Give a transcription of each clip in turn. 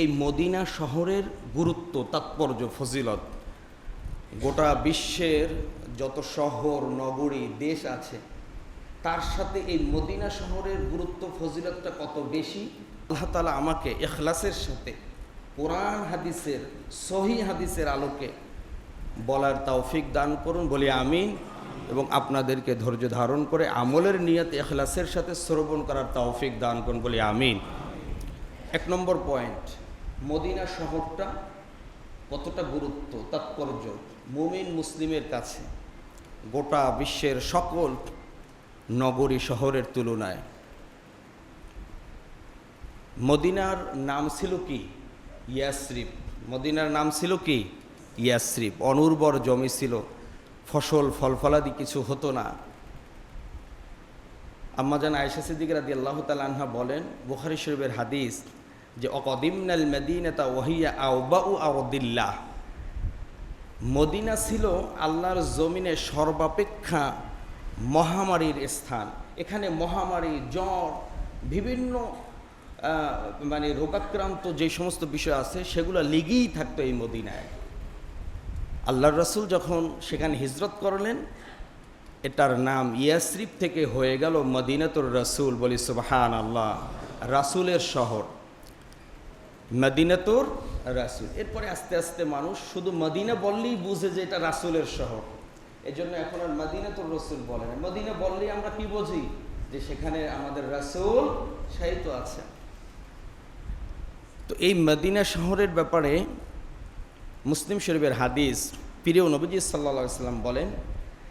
এই মদিনা শহরের গুরুত্ব, তাৎপর্য, ফজিলত। গোটা বিশ্বের যত শহর, নগরী, দেশ আছে, তার সাথে এই মদিনা শহরের গুরুত্ব, ফজিলতটা কত বেশি? আল্লাহ তালা আমাকে এখলাসের সাথে, কোরআন হাদিসের সহি হাদিসের আলোকে বলার তৌফিক দান করুন, বলি আমিন এবং আপনাদেরকে ধৈর্য ধারণ করে আমলের নিয়ত এখলাসের সাথে শ্রবণ করার তৌফিক দান করুন, বলি আমিন। এক নম্বর পয়েন্ট মদিনা শহরটা কতটা গুরুত্ব, তাৎপর্য? মুমিন মুসলিমের কাছে গোটা বিশ্বের সকল নগরী শহরের তুলনায়। মদিনার নাম ছিল কি? ইয়াসরিফ। মদিনার নাম ছিল কি? ইয়াসরিফ। অনুর্বর জমি ছিল। ফসল ফলফলাদি কিছু হতো না। আম্মাজান আয়েশা সিদ্দিক রাদি আল্লাহ তালাহা বলেন, বুখারি শরীফের হাদিস যে অকদিমনাল মেদিনাতা ওহিয়া আউবাউ আউদিল্লাহ মদিনা ছিল আল্লাহর জমিনে সর্বাপেক্ষা মহামারীর স্থান। এখানে মহামারী, জ্বর, বিভিন্ন মানে রোগাক্রান্ত যে সমস্ত বিষয় আছে, সেগুলো লেগেই থাকতো এই মদিনায়। আল্লাহর রসুল যখন সেখানে হিজরত করলেন, এটার নাম ইয়াসরিফ থেকে হয়ে গেল মদিনাতুর রসুল বলি সুবহান আল্লাহ রাসুলের শহর। মদিনাতুর রাসুল। এরপরে আস্তে আস্তে মানুষ শুধু মদিনা বললেই বুঝে যে এটা রাসুলের শহর। এই জন্য এখন আর মদিনাতুর রসুল বলে না। মদিনা বললেই আমরা কি বুঝি? যে সেখানে আমাদের রাসুল সাহিত্য আছে। তো এই মদিনা শহরের ব্যাপারে মুসলিম শরীফের হাদিস প্রিয় নবীজি সাল্লা সাল্লাম বলেন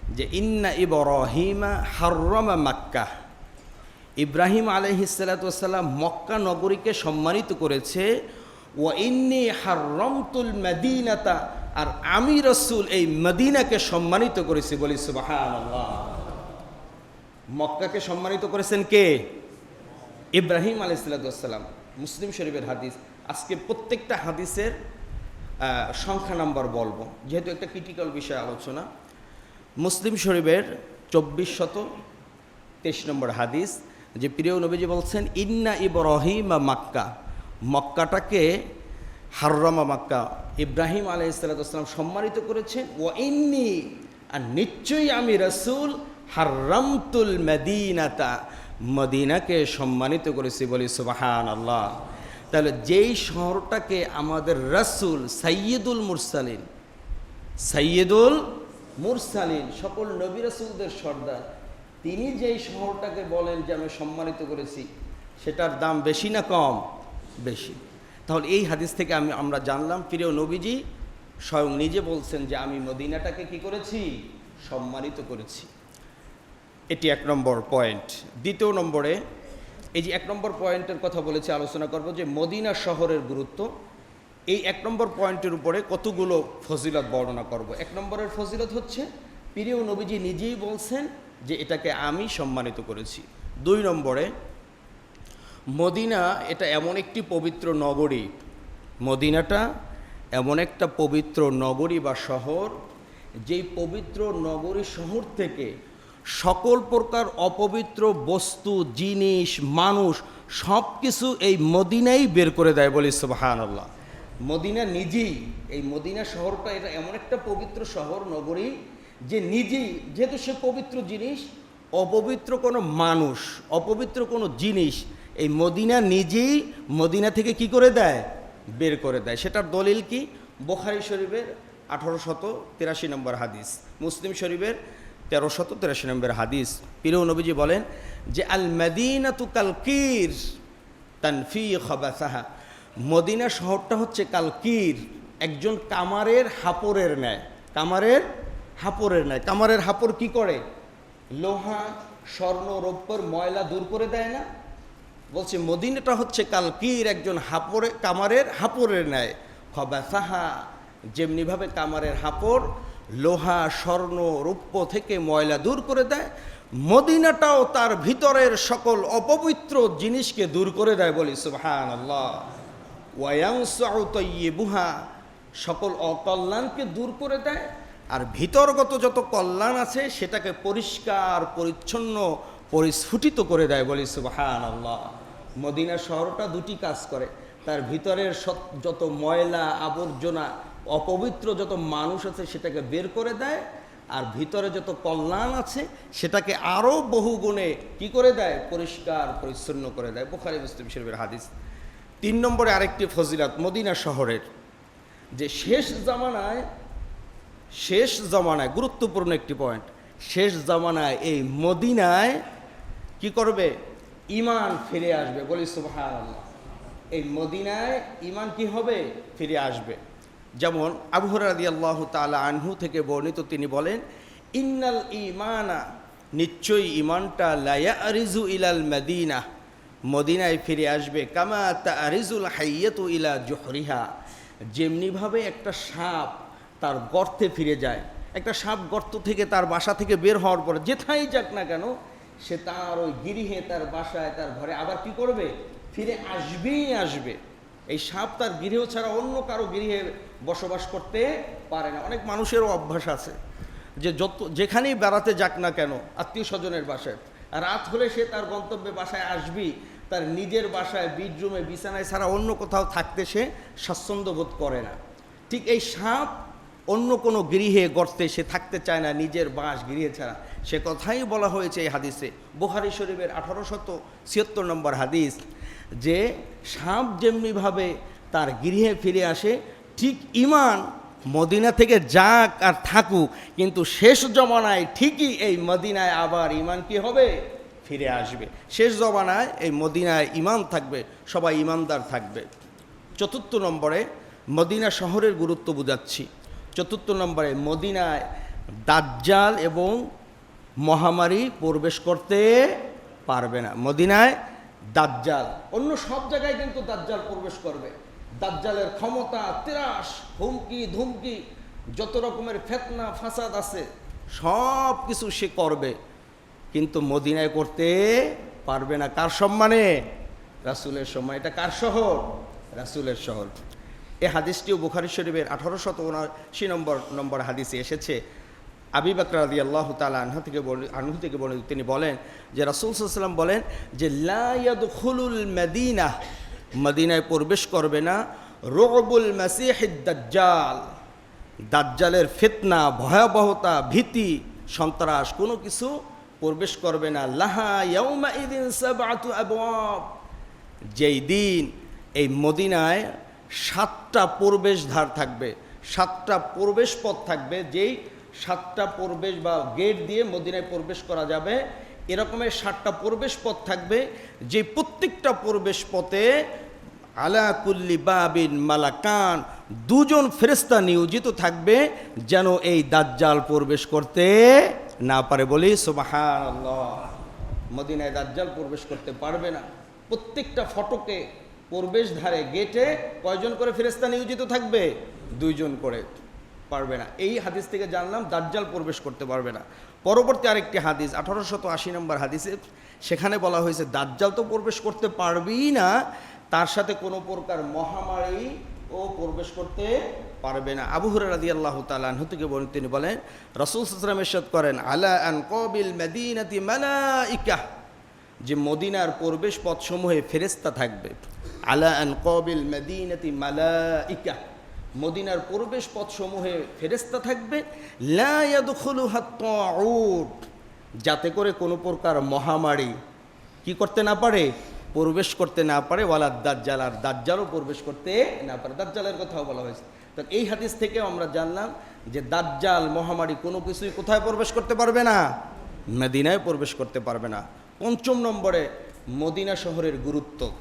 যে, ইন্না ইবরাহিমা হাররমা মাক্কা ইব্রাহিম আলহিসাল্লাম মক্কা নগরীকে সম্মানিত করেছে ও ইন্নি হাররমতুল মদিনাতা আর আমি রসুল এই মদিনাকে সম্মানিত করেছি বলি সুবাহান মক্কাকে সম্মানিত করেছেন কে? ইব্রাহিম আলহিসাল্লাম মুসলিম শরীফের হাদিস। আজকে প্রত্যেকটা হাদিসের সংখ্যা নাম্বার বলব। যেহেতু একটা ক্রিটিক্যাল বিষয় আলোচনা, মুসলিম শরীফের চব্বিশ শত তেইশ নম্বর হাদিস যে প্রিয় নবীজি বলছেন, ইন্না ইব্রাহিম মাক্কা। মক্কাটাকে হাররামা মাক্কা। ইব্রাহিম আলাইসালাম সম্মানিত করেছেন ও ইন্নি আর নিশ্চয়ই আমি রসুল হাররামতুল মদিনাতা। মদিনাকে সম্মানিত করেছি বলি সুবাহান আল্লাহ তাহলে যেই শহরটাকে আমাদের রসুল সাইয়দুল মুরসালিন সাইয়দুল মুরসালিন, সকল নবী রসুলদের সর্দার তিনি যেই শহরটাকে বলেন যে আমি সম্মানিত করেছি, সেটার দাম বেশি না কম? বেশি। তাহলে এই হাদিস থেকে আমি, আমরা জানলাম, প্রিয় নবীজি স্বয়ং নিজে বলছেন যে আমি মদিনাটাকে কি করেছি? সম্মানিত করেছি। এটি এক নম্বর পয়েন্ট। দ্বিতীয় নম্বরে, এই যে এক নম্বর পয়েন্টের কথা বলেছি, আলোচনা করব যে মদিনা শহরের গুরুত্ব। এই এক নম্বর পয়েন্টের উপরে কতগুলো ফজিলত বর্ণনা করব। এক নম্বরের ফজিলত হচ্ছে, প্রিয় নবীজি নিজেই বলছেন যে এটাকে আমি সম্মানিত করেছি। দুই নম্বরে, মদিনা এটা এমন একটি পবিত্র নগরী। মদিনাটা এমন একটা পবিত্র নগরী বা শহর, যেই পবিত্র নগরী শহর থেকে সকল প্রকার অপবিত্র বস্তু, জিনিস, মানুষ সব কিছু এই মদিনাই বের করে দেয় বলে সুবাহান আল্লাহ মদিনা নিজেই, এই মদিনা শহরটা এটা এমন একটা পবিত্র শহর, নগরী যে নিজেই, যেহেতু সে পবিত্র জিনিস, অপবিত্র কোনো মানুষ, অপবিত্র কোনো জিনিস, এই মদিনা নিজেই মদিনা থেকে কি করে দেয়? বের করে দেয়। সেটার দলিল কি? বোখারি শরীফের আঠারো শত তিরাশি নম্বর হাদিস, মুসলিম শরীফের তেরো শত তিরাশি নম্বর হাদিস। প্রিয় নবীজি বলেন যে, আল মদিনা তু কালকির তানফি খবাসাহা। মদিনা শহরটা হচ্ছে কালকির একজন কামারের হাপরের ন্যায়, কামারের হাপরের ন্যায় কামারের হাপর কি করে? লোহা, স্বর্ণ, রৌপ্যর ময়লা দূর করে দেয় না? বলছে, মদিনাটা হচ্ছে কালকির একজন হাপরে কামারের হাপরের ন্যায়। খবাসাহা যেমনিভাবে কামারের হাপড়, লোহা, স্বর্ণ, রৌপ্য থেকে ময়লা দূর করে দেয়, মদিনাটাও তার ভিতরের সকল অপবিত্র জিনিসকে দূর করে দেয় বলি সুবহান আল্লাহ বুহা সকল অকল্যাণকে দূর করে দেয়। আর ভিতরগত যত কল্যাণ আছে সেটাকে পরিষ্কার, পরিচ্ছন্ন, পরিস্ফুটিত করে দেয় বলি সুবহান আল্লাহ মদিনা শহরটা দুটি কাজ করে। তার ভিতরের যত ময়লা, আবর্জনা, অপবিত্র যত মানুষ আছে সেটাকে বের করে দেয়, আর ভিতরে যত কল্যাণ আছে সেটাকে আরও বহু গুণে কি করে দেয়? পরিষ্কার, পরিচ্ছন্ন করে দেয়। বোখারি, মুসলিম শরীফের হাদিস। তিন নম্বরে আরেকটি ফজিলাত মদিনা শহরের। যে শেষ জামানায় শেষ জামানায়, গুরুত্বপূর্ণ একটি পয়েন্ট শেষ জামানায় এই মদিনায় কি করবে? ইমান ফিরে আসবে। বলি সুবহান এই মদিনায় ইমান কি হবে? ফিরে আসবে। যেমন আবুহর রাদি আল্লাহ তালা আনহু থেকে বর্ণিত তিনি বলেন, ইন্নাল ইমানা নিশ্চয়ই ইমানটা লায়া আরিজু ইলাল মদিনা। মদিনায় ফিরে আসবে, কামা তা আরিজুল হাইয়াতু ইলা জোহরিহা। যেমনিভাবে একটা সাপ তার গর্তে ফিরে যায়। একটা সাপ গর্ত থেকে তার বাসা থেকে বের হওয়ার পর যেথাই যাক না কেন, সে তার ওই গিরিহে তার বাসায়, তার ঘরে আবার কি করবে? ফিরে আসবেই আসবে। এই সাপ তার গৃহ ছাড়া অন্য কারও গৃহে বসবাস করতে পারে না। অনেক মানুষেরও অভ্যাস আছে যে যত, যেখানেই বেড়াতে যাক না কেন, আত্মীয় স্বজনের বাসায়, রাত হলে সে তার গন্তব্যে বাসায় আসবেই। তার নিজের বাসায়, বেডরুমে, বিছানায় ছাড়া অন্য কোথাও থাকতে সে স্বাচ্ছন্দ্য বোধ করে না। ঠিক এই সাপ অন্য কোনো গৃহে গর্তে সে থাকতে চায় না, নিজের বাস গৃহে ছাড়া। সে কথাই বলা হয়েছে এই হাদিসে। বুহারি শরীফের আঠারোশত ছিয়াত্তর নম্বর হাদিস, যে সাপ যেমনিভাবে তার গৃহে ফিরে আসে, ঠিক ইমান মদিনা থেকে যাক আর থাকুক, কিন্তু শেষ জমানায় ঠিকই এই মদিনায় আবার ইমান কি হবে? ফিরে আসবে। শেষ জমানায় এই মদিনায় ইমান থাকবে, সবাই ইমানদার থাকবে। চতুর্থ নম্বরে মদিনা শহরের গুরুত্ব বোঝাচ্ছি। চতুর্থ নম্বরে মদিনায় দাজ্জাল এবং মহামারী প্রবেশ করতে পারবে না। মদিনায় দাজ্জাল। অন্য সব জায়গায় কিন্তু দাজ্জাল প্রবেশ করবে। দাজ্জালের ক্ষমতা, ত্রাস, হুমকি, ধুমকি, যত রকমের ফেতনা, ফাসাদ আছে, সব কিছু সে করবে। কিন্তু মদিনায় করতে পারবে না। কার সম্মানে? রাসুলের সময় এটা কার শহর? রাসুলের শহর। এই হাদিসটিও বুখারি শরীফের আঠারোশত উনআশি নম্বর নম্বর হাদিসে এসেছে। আবি বাকর আদি আল্লাহ তালা আনহা থেকে আনহু থেকে বর্ণিত, তিনি বলেন যে রাসুল সাল্লাম বলেন যে লায়াদ খুলুল মদিনা মদিনায় প্রবেশ করবে না। রোবুল মাসিহিদ দাজ্জাল দাজ্জালের ফিতনা, ভয়াবহতা, ভীতি, সন্ত্রাস, কোনো কিছু প্রবেশ করবে না। লাহা ইয়াউমা ইদিন সাবআতু আবওয়াব যেই দিন এই মদিনায় সাতটা প্রবেশদ্বার থাকবে, সাতটা প্রবেশ পথ থাকবে, যেই সাতটা প্রবেশ বা গেট দিয়ে মদিনায় প্রবেশ করা যাবে এরকমের সাতটা প্রবেশ পথ থাকবে যে প্রত্যেকটা প্রবেশ পথে আলা কুল্লি বাবিন মালাকান দুজন ফেরেস্তা নিয়োজিত থাকবে যেন এই দাজ্জাল প্রবেশ করতে না পারে বলি সুবাহান মদিনায় দাজ্জাল প্রবেশ করতে পারবে না। প্রত্যেকটা ফটকে প্রবেশ ধারে গেটে কয়জন করে ফেরেস্তা নিয়োজিত থাকবে? দুইজন করে পারবে না। এই হাদিস থেকে জানলাম দাজ্জাল প্রবেশ করতে পারবে না। পরবর্তী আরেকটি হাদিস, আঠারোশত আশি নম্বর হাদিসে সেখানে বলা হয়েছে, দাজ্জাল তো প্রবেশ করতে পারবেই না, তার সাথে কোনো প্রকার মহামারী ও প্রবেশ করতে পারবে না। আবু হুরার রাদি আল্লাহ তালাহ থেকে বলেন তিনি বলেন, রসুল সালাম এরশাদ করেন, আলা আন কবিল মেদিনাতি মালাইকা। যে মদিনার প্রবেশ পথসমূহে ফেরেস্তা থাকবে। আলা কবিল মেদিনাতি মালাইকা। মদিনার প্রবেশ পথসমূহে ফেরেস্তা থাকবে। যাতে করে কোনো প্রকার মহামারী কি করতে না পারে? প্রবেশ করতে না পারে। ওয়ালা দাজ্জাল, আর দাজ্জালও প্রবেশ করতে না পারে। দাজ্জালের কথাও বলা হয়েছে। তো এই হাদিস থেকেও আমরা জানলাম যে দাজ্জাল, মহামারী কোনো কিছুই কোথায় প্রবেশ করতে পারবে না? মেদিনায় প্রবেশ করতে পারবে না। পঞ্চম নম্বরে মদিনা শহরের গুরুত্ব।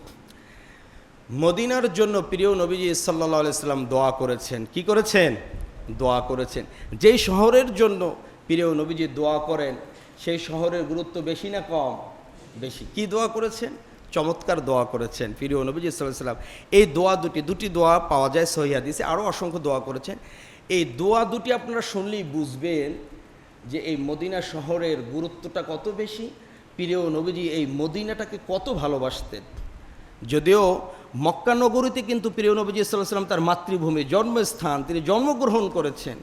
মদিনার জন্য প্রিয় নবীজি সাল্লা সাল্লাম দোয়া করেছেন। কি করেছেন? দোয়া করেছেন। যেই শহরের জন্য প্রিয় নবীজি দোয়া করেন, সেই শহরের গুরুত্ব বেশি না কম? বেশি। কি দোয়া করেছেন? চমৎকার দোয়া করেছেন প্রিয় নবীজি সাল্লাম। এই দোয়া দুটি দুটি দোয়া পাওয়া যায় সহিয়াদিসে আরও অসংখ্য দোয়া করেছেন। এই দোয়া দুটি আপনারা শুনলেই বুঝবেন যে এই মদিনা শহরের গুরুত্বটা কত বেশি প্রিয় নবীজি, এই মদিনাটাকে কত ভালোবাসতেন। যদিও মক্কানগরীতে কিন্তু প্রিয় নবীজি সাল্লাম তার মাতৃভূমি, জন্মস্থান, তিনি জন্মগ্রহণ করেছেন।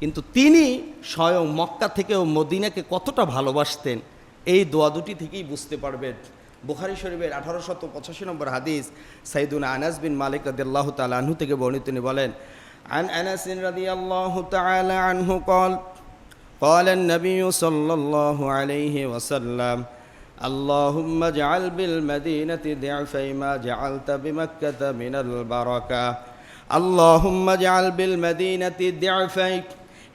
কিন্তু তিনি স্বয়ং মক্কা থেকেও মদিনাকে কতটা ভালোবাসতেন, এই দোয়া দুটি থেকেই বুঝতে পারবেন। বুখারি শরীফের আঠারো শত পঁচাশি নম্বর হাদিস, সাইদুন আনাস বিন মালিক রাদিয়াল্লাহু তাআলা আনহু থেকে বর্ণিত তিনি বলেন, আন আনাস আনহু কল قال قال النبي صلى الله عليه وسلم اللهم اجعل بالمدينة ضعفي ما جعلت بمكة من البركة اللهم اجعل بالمدينة ضعفي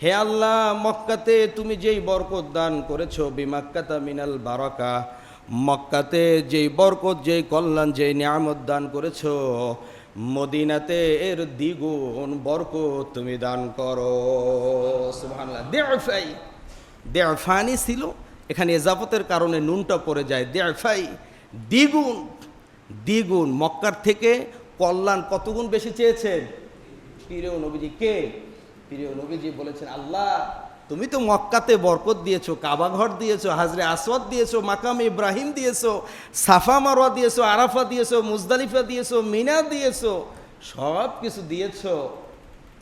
হে আল্লাহ মক্কাতে তুমি যেই বরকত দান করেছো বিমাক্কাতা মিনাল বারাকা মক্কাতে যেই বরকত যেই কল্যাণ যেই নিয়ামত দান করেছো মদিনাতে এর দ্বিগুণ বরক তুমি দান করো। দেফাই দেফানি ছিল, এখানে এজাবতের কারণে নুনটা পড়ে যায়। দেফাই দ্বিগুণ দ্বিগুণ। মক্কার থেকে কল্যাণ কতগুণ বেশি চেয়েছেন? প্রিয় নবীজি কে? প্রিয় নবীজি বলেছেন, আল্লাহ তুমি তো মক্কাতে বরকত দিয়েছ কাবা ঘর দিয়েছ, হাজরে আসওয়াদ দিয়েছ, মাকাম ইব্রাহিম দিয়েছ, সাফা মারোয়া দিয়েছ, আরাফা দিয়েছ, মুজদালিফা দিয়েছ, মিনা দিয়েছ, সব কিছু দিয়েছ।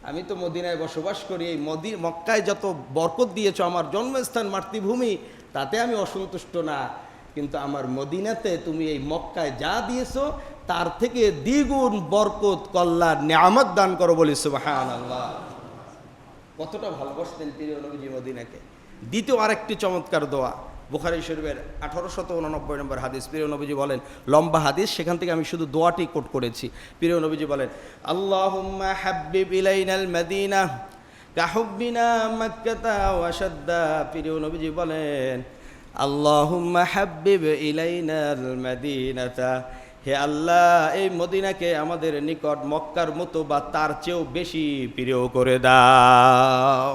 আমি তো মদিনায় বসবাস করি, এই মদি, মক্কায় যত বরকত দিয়েছ, আমার জন্মস্থান, মাতৃভূমি, তাতে আমি অসন্তুষ্ট না। কিন্তু আমার মদিনাতে তুমি এই মক্কায় যা দিয়েছ, তার থেকে দ্বিগুণ বরকত কল্যাণ নিয়ামত দান করো বলি সুবাহান আল্লাহ কতটা ভালোবাসতেন প্রিয় নবীজি মদিনাকে। দ্বিতীয় আরেকটি চমৎকার দোয়া, বুখারি শরীফের আঠারোশত উননব্বই নম্বর হাদিস। প্রিয় নবীজি বলেন, লম্বা হাদিস, সেখান থেকে আমি শুধু দোয়াটি কোট করেছি। প্রিয় নবীজি বলেন ইলাইনাল মদিনা কাহুব্বিনা মাক্কাতা ওয়াশাদ্দা প্রিয় নবীজি বলেন, আল্লাহুম্মা হাব্বিব ইলাইনাল মদিনাতা হে আল্লাহ, এই মদিনাকে আমাদের নিকট মক্কার মতো বা তার চেয়েও বেশি প্রিয় করে দাও।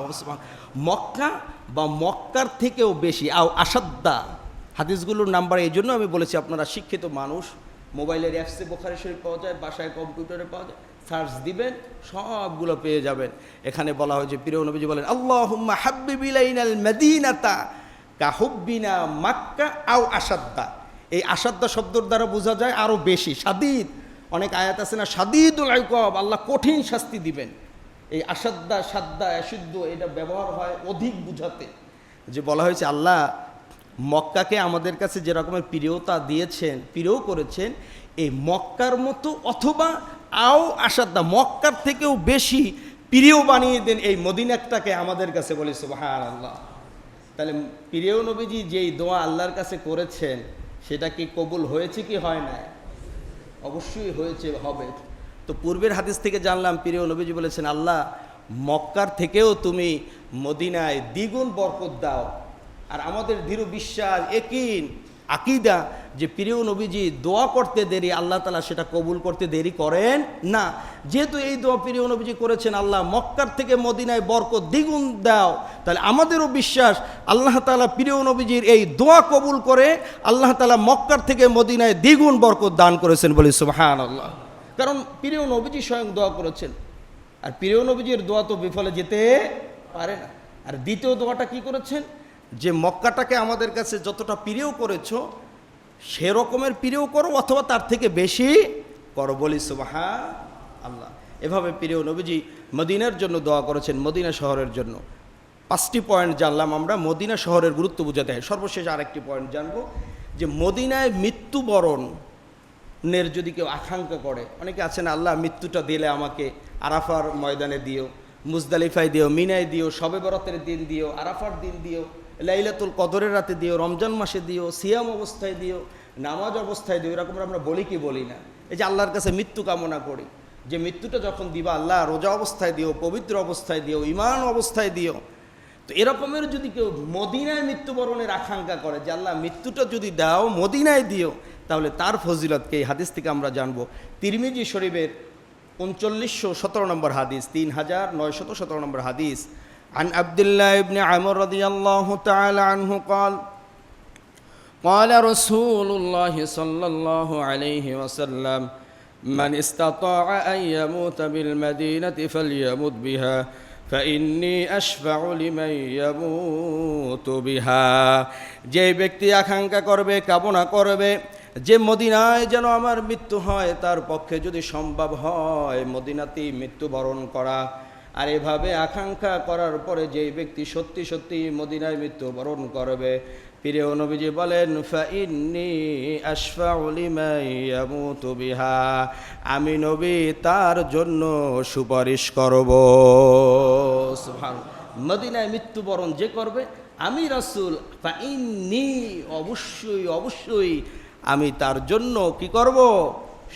মক্কা বা মক্কার থেকেও বেশি, আও আসাদ্দা। হাদিসগুলোর নাম্বার, এই জন্য আমি বলেছি আপনারা শিক্ষিত মানুষ। মোবাইলের অ্যাপসে বোখারি শরীফ পাওয়া যায়, বাসায় কম্পিউটারে পাওয়া যায়, সার্চ দিবেন, সবগুলো পেয়ে যাবেন। এখানে বলা হয়েছে প্রিয় নবীজি বলেন আল্লাহ হাব্বিবিলাইনাল মদিনাতা কাহুব্বিনা মাক্কা আও আসাদ্দা। এই আসাদ্দা শব্দর দ্বারা বোঝা যায় আরও বেশি। সাদিদ, অনেক আয়াত আছে না, সাদিদুল আইকব, আল্লাহ কঠিন শাস্তি দিবেন। এই আসাদ্দা, সাদ্দা, অশুদ্ধ, এটা ব্যবহার হয় অধিক বুঝাতে। যে বলা হয়েছে, আল্লাহ মক্কাকে আমাদের কাছে যে রকমের প্রিয়তা দিয়েছেন, প্রিয় করেছেন, এই মক্কার মতো অথবা আও আসাদ্দা, মক্কার থেকেও বেশি প্রিয় বানিয়ে দেন এই মদিনাটাকে আমাদের কাছে বলে সুবাহান আল্লাহ তাহলে প্রিয় নবীজি যেই দোয়া আল্লাহর কাছে করেছেন সেটা কি কবুল হয়েছে কি হয় না অবশ্যই হয়েছে, হবে। তো পূর্বের হাদিস থেকে জানলাম প্রিয় নবীজি বলেছেন, আল্লাহ মক্কার থেকেও তুমি মদিনায় দ্বিগুণ বরকত দাও। আর আমাদের দৃঢ় বিশ্বাস একিন আকিদা যে প্রিয় নবীজি দোয়া করতে দেরি, আল্লাহ তালা সেটা কবুল করতে দেরি করেন না। যেহেতু এই দোয়া প্রিয় নবীজি করেছেন, আল্লাহ মক্কার থেকে মদিনায় বরকত দ্বিগুণ দাও। তাহলে আমাদেরও বিশ্বাস, আল্লাহ তালা প্রিয় নবীজির এই দোয়া কবুল করে আল্লাহ তালা মক্কার থেকে মদিনায় দ্বিগুণ বরকত দান করেছেন বলি সুবহান আল্লাহ কারণ প্রিয় নবীজি স্বয়ং দোয়া করেছেন। আর প্রিয় নবীজির দোয়া তো বিফলে যেতে পারে না। আর দ্বিতীয় দোয়াটা কি করেছেন? যে মক্কাটাকে আমাদের কাছে যতটা প্রিয় করেছ, সেরকমের প্রিয় করো অথবা তার থেকে বেশি করো। বলি সুবাহা আল্লাহ এভাবে প্রিয় নবীজি মদিনার জন্য দোয়া করেছেন, মদিনা শহরের জন্য। পাঁচটি পয়েন্ট জানলাম আমরা, মদিনা শহরের গুরুত্ব বুঝাতে হয়। সর্বশেষ আরেকটি পয়েন্ট জানব, যে মদিনায় মৃত্যুবরণ নের যদি কেউ আকাঙ্ক্ষা করে, অনেকে আছেন, আল্লাহ মৃত্যুটা দিলে আমাকে আরাফার ময়দানে দিও, মুজদালিফায় দিও, মিনায় দিও, শবে বরাতের দিন দিও, আরাফার দিন দিও। লাইলাতুল কদরের রাতে দিও, রমজান মাসে দিও, সিয়াম অবস্থায় দিও, নামাজ অবস্থায় দিও, এরকম আমরা বলি কি বলি না। এই যে আল্লাহর কাছে মৃত্যু কামনা করি, যে মৃত্যুটা যখন দিবা, আল্লাহ রোজা অবস্থায় দিও, পবিত্র অবস্থায় দিও ইমান অবস্থায় দিও। তো এরকমের যদি কেউ মদিনায় মৃত্যুবরণের আকাঙ্ক্ষা করে, যে আল্লাহ মৃত্যুটা যদি দাও, মদিনায় দিও, তাহলে তার ফজিলতকে এই হাদিস থেকে আমরা জানব। তিরমিজি শরীফের উনচল্লিশশো সতেরো নম্বর হাদিস, তিন হাজার নয়শত সতেরো নম্বর হাদিস। عن عبد الله بن عمر رضي الله تعالى عنه قال قال رسول الله صلى الله عليه وسلم من استطاع أن يموت بالمدينة فليمت بها فإني أشفع لمن يموت بها যে ব্যক্তি আকাঙ্ক্ষা করবে কামনা করবে যে মদিনায় যেন আমার মৃত্যু হয় তার পক্ষে যদি সম্ভব হয় মদিনাতেই মৃত্যুবরণ করা আর এভাবে আকাঙ্ক্ষা করার পরে যেই ব্যক্তি সত্যি সত্যি মদিনায় মৃত্যুবরণ করবে, প্রিয় নবীজি বলেন বিহা আমি নবী তার জন্য সুপারিশ করব। মদিনায় মৃত্যুবরণ যে করবে, আমি রাসূল, ফাইন্নি, অবশ্যই অবশ্যই আমি তার জন্য কি করব?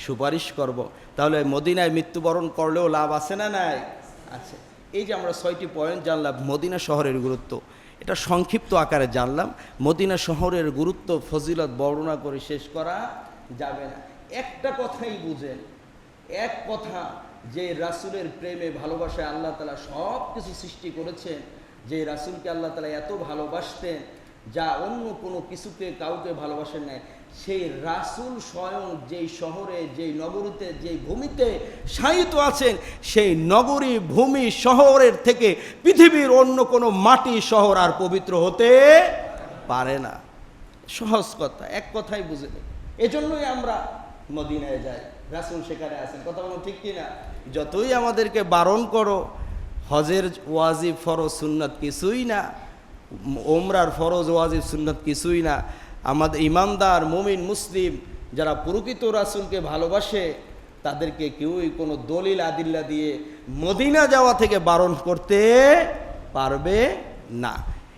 সুপারিশ করব। তাহলে মদিনায় মৃত্যুবরণ করলেও লাভ আছে না নাই? আছে। এই যে আমরা ছয়টি পয়েন্ট জানলাম, মদিনা শহরের গুরুত্ব। এটা সংক্ষিপ্ত আকারে জানলাম। মদিনা শহরের গুরুত্ব, ফজিলত বর্ণনা করে শেষ করা যাবে না। একটা কথাই বুঝেন। এক কথা, যে রাসূলের প্রেমে, ভালোবাসায় আল্লাহ তালা সব কিছু সৃষ্টি করেছেন, যে রাসূলকে আল্লাহ তালা এত ভালোবাসতেন, যা অন্য কোনো কিছুকে কাউকে ভালোবাসেন নাই। সেই রাসূল স্বয়ং যেই শহরে, যেই নগরীতে, যেই ভূমিতে শায়িত আছেন, সেই নগরী ভূমি শহরের থেকে পৃথিবীর অন্য কোনো মাটি শহর আর পবিত্র হতে পারে না। সহজ কথা, এক কথাই বুঝে নেই এজন্যই আমরা মদিনায় যাই। রাসূল সেখানে আছেন। কথা বলো ঠিক কি না যতই আমাদেরকে বারণ করো, হজের ওয়াজিব, ফরজ, সুন্নত কিছুই না ওমরার ফরজ, ওয়াজিব, সুন্নত কিছুই না আমাদের ইমানদার, মুমিন, মুসলিম যারা প্রকৃত রাসুলকে ভালোবাসে, তাদেরকে কেউই কোনো দলিল, আদিল্লা দিয়ে মদিনা যাওয়া থেকে বারণ করতে পারবে না।